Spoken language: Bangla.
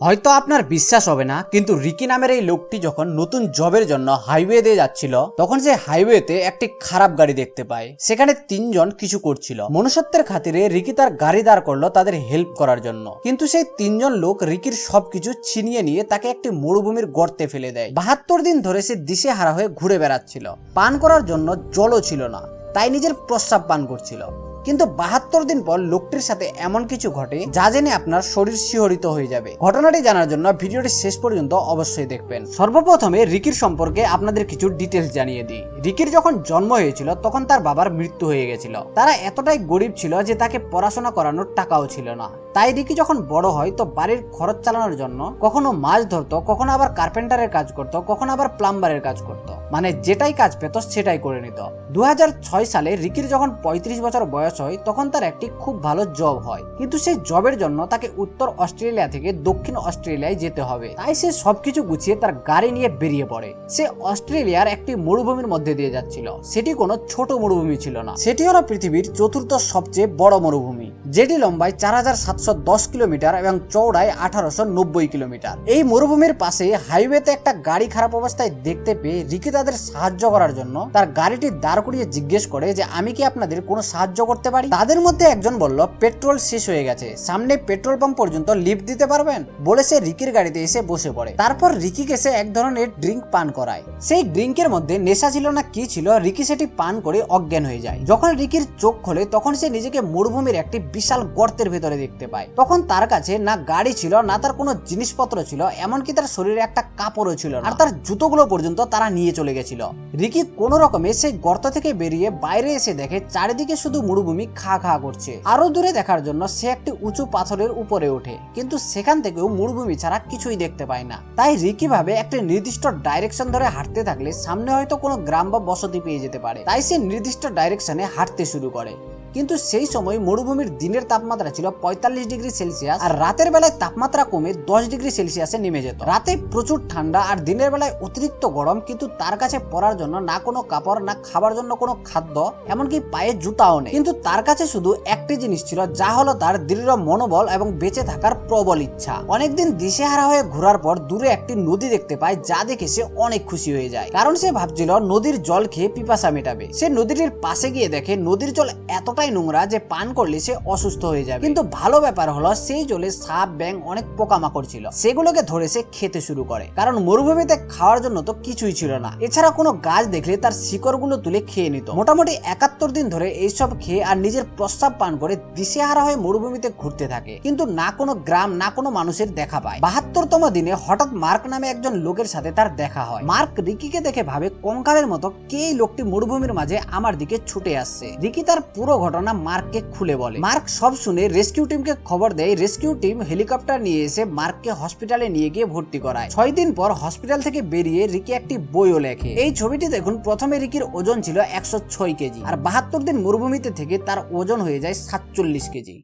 হয়তো আপনার বিশ্বাস হবে না, কিন্তু রিকি নামের এই লোকটি যখন নতুন জবের জন্য হাইওয়ে দিয়ে যাচ্ছিল, তখন সে হাইওয়েতে একটি খারাপ গাড়ি দেখতে পায়। সেখানে তিনজন কিছু করছিল। মনুষ্যত্বের খাতিরে রিকি তার গাড়ি দাঁড় করল তাদের হেল্প করার জন্য। কিন্তু সেই তিনজন লোক রিকির সবকিছু ছিনিয়ে নিয়ে তাকে একটি মরুভূমির গর্তে ফেলে দেয়। বাহাত্তর দিন ধরে সে দিশে হারা হয়ে ঘুরে বেড়াচ্ছিল। পান করার জন্য জলও ছিল না, তাই নিজের প্রস্রাব পান করছিল। কিন্তু বাহাত্তর দিন পর লোকটির সাথে এমন কিছু ঘটে যা জেনে আপনার শরীর শিহরিত হয়ে যাবে। ঘটনাটি জানার জন্য ভিডিওটি শেষ পর্যন্ত অবশ্যই দেখবেন। সর্বপ্রথমে রিকির সম্পর্কে আপনাদের কিছু ডিটেলস জানিয়ে দিই। রিকির যখন জন্ম হয়েছিল, তখন তার বাবার মৃত্যু হয়ে গেছিল। তারা এতটাই গরিব ছিল যে তাকে পড়াশোনা করানোর টাকাও ছিল না। তাই রিকি যখন বড় হয়, তো বাড়ির খরচ চালানোর জন্য কখনো মাছ ধরতো, কখনো আবার কার্পেন্টারের কাজ করত, কখনো আবার প্লাম্বারের কাজ করত। মানে যেটাই কাজ পেত সেটাই করে নিত। দু হাজার ছয় সালে রিকির যখন পঁয়ত্রিশ বছর বয়স হয়, তখন তার একটি খুব ভালো জব হয়। কিন্তু সেই জবের জন্য তাকে উত্তর অস্ট্রেলিয়া থেকে দক্ষিণ অস্ট্রেলিয়ায় যেতে হবে। তাই সে সবকিছু গুছিয়ে তার গাড়ি নিয়ে বেরিয়ে পড়ে। সে অস্ট্রেলিয়ার একটি মরুভূমির মধ্যে দিয়ে যাচ্ছিল। সেটি কোনো ছোট মরুভূমি ছিল না। সেটি হলো পৃথিবীর চতুর্থ সবচেয়ে বড় মরুভূমি। যেটি লম্বায় চার হাজার সাতশো দশ কিলোমিটার এবং চৌড়ায় আঠারোশো নব্বই কিলোমিটার। এই মরুভূমির পাশে হাইওয়েতে একটা গাড়ি খারাপ অবস্থায় দেখতে পেয়ে রিকি তাদের সাহায্য করার জন্য তার গাড়িটি দাঁড় করিয়ে জিজ্ঞেস করে যে, আমি কি আপনাদের কোনো সাহায্য করতে পারি? তাদের মধ্যে একজন বলল, পেট্রোল শেষ হয়ে গেছে। সামনে পেট্রোল পাম্প পর্যন্ত লিফট দিতে পারবেন? বলে সে রিকির গাড়িতে এসে বসে পড়ে। তারপর রিকিকে সে এক ধরনের ড্রিঙ্ক পান করায়। সেই ড্রিঙ্কের মধ্যে নেশা ছিল না কি ছিল, রিকি সেটি পান করে অজ্ঞান হয়ে যায়। যখন রিকির চোখ খোলে, তখন সে নিজেকে মরুভূমির একটি বিশাল গর্তের ভেতরে দেখতে পায়। তখন তার কাছে না গাড়ি ছিল, না তার কোনো জিনিসপত্র ছিল, এমনকি তার শরীরে একটা কাপড়ও ছিল। আর তার জুতোগুলো পর্যন্ত তারা নিয়ে চলে গেছিল। রিকি কোন রকমে সেই গর্ত থেকে বেরিয়ে বাইরে এসে দেখে চারিদিকে শুধু মরুভূমি খা খা করছে। আরও দূরে দেখার জন্য সে একটি উঁচু পাথরের উপরে ওঠে, কিন্তু সেখান থেকেও মরুভূমি ছাড়া কিছুই দেখতে পায় না। তাই রিকি ভাবে একটি নির্দিষ্ট ডাইরেকশন ধরে হাঁটতে থাকলে সামনে হয়তো কোনো গ্রাম বা বসতি পেয়ে যেতে পারে। তাই সে নির্দিষ্ট ডাইরেকশনে হাঁটতে শুরু করে। কিন্তু সেই সময় মরুভূমির দিনের তাপমাত্রা ছিল পঁয়তাল্লিশ ডিগ্রি সেলসিয়াস আর রাতের বেলায় তাপমাত্রা কমে দশ ডিগ্রি সেলসিয়াসে নেমে যেত। রাতে প্রচুর ঠান্ডা আর দিনের বেলায় অতিরিক্ত গরম কিন্তু তার কাছে পরার জন্য না কোনো কাপড়, না খাবার জন্য কোনো খাদ্য, এমনকি পায়ে জুতাও নেই। কিন্তু তার কাছে শুধু একটি জিনিস ছিল, যা হলো তার দৃঢ় মনোবল এবং বেঁচে থাকার প্রবল ইচ্ছা। অনেকদিন দিশেহারা হয়ে ঘোরার পর দূরে একটি নদী দেখতে পায় যা দেখে সে অনেক খুশি হয়ে যায়। কারণ সে ভাবছিল, নদীর জল খেয়ে পিপাসা মেটাবে। সে নদীটির পাশে গিয়ে দেখে নদীর জল এতটাই নোংরা যে পান করলে সে অসুস্থ হয়ে যাবে। কিন্তু ভালো ব্যাপার হলো, সেই জলে সাপ ব্যাং অনেক পোকামাকড় ছিল। সেগুলোকে ধরে সে খেতে শুরু করে। কারণ মরুভূমিতে খাওয়ার জন্য তো কিছুই ছিল না। এছাড়া কোনো গাছ দেখলে তার শিকড়গুলো তুলে খেয়ে নিত। মোটামুটি একাত্তর দিন ধরে এইসব খেয়ে আর নিজের প্রস্তাব পান করে দিশেহারা হয়ে মরুভূমিতে ঘুরতে থাকে। কিন্তু না কোনো গ্রাম, না কোনো মানুষের দেখা পায়। বাহাত্তরতম দিনে হঠাৎ মার্ক নামে একজন লোকের সাথে তার দেখা হয়। মার্ক রিকিকে দেখে ভাবে, কঙ্কালের মতো কে লোকটি মরুভূমির মাঝে আমার দিকে ছুটে আসছে। রিকি তার পুরো ঘটনা মার্ককে খুলে বলে। মার্ক সব শুনে রেস্কিউ টিমকে খবর দেয়, রেস্কিউ টিম হেলিকপ্টার নিয়ে এসে মার্ককে হসপিটালে নিয়ে গিয়ে ভর্তি করায়। ছয় দিন পর হসপিটাল থেকে বেরিয়ে রিকি একটি বইও লেখে। এই ছবিটি দেখুন, প্রথমে রিকির ওজন ছিল একশো ছয় কেজি, আর বাহাত্তর দিন মরুভূমিতে থেকে তার ওজন হয়ে যায় সাতচল্লিশ কেজি।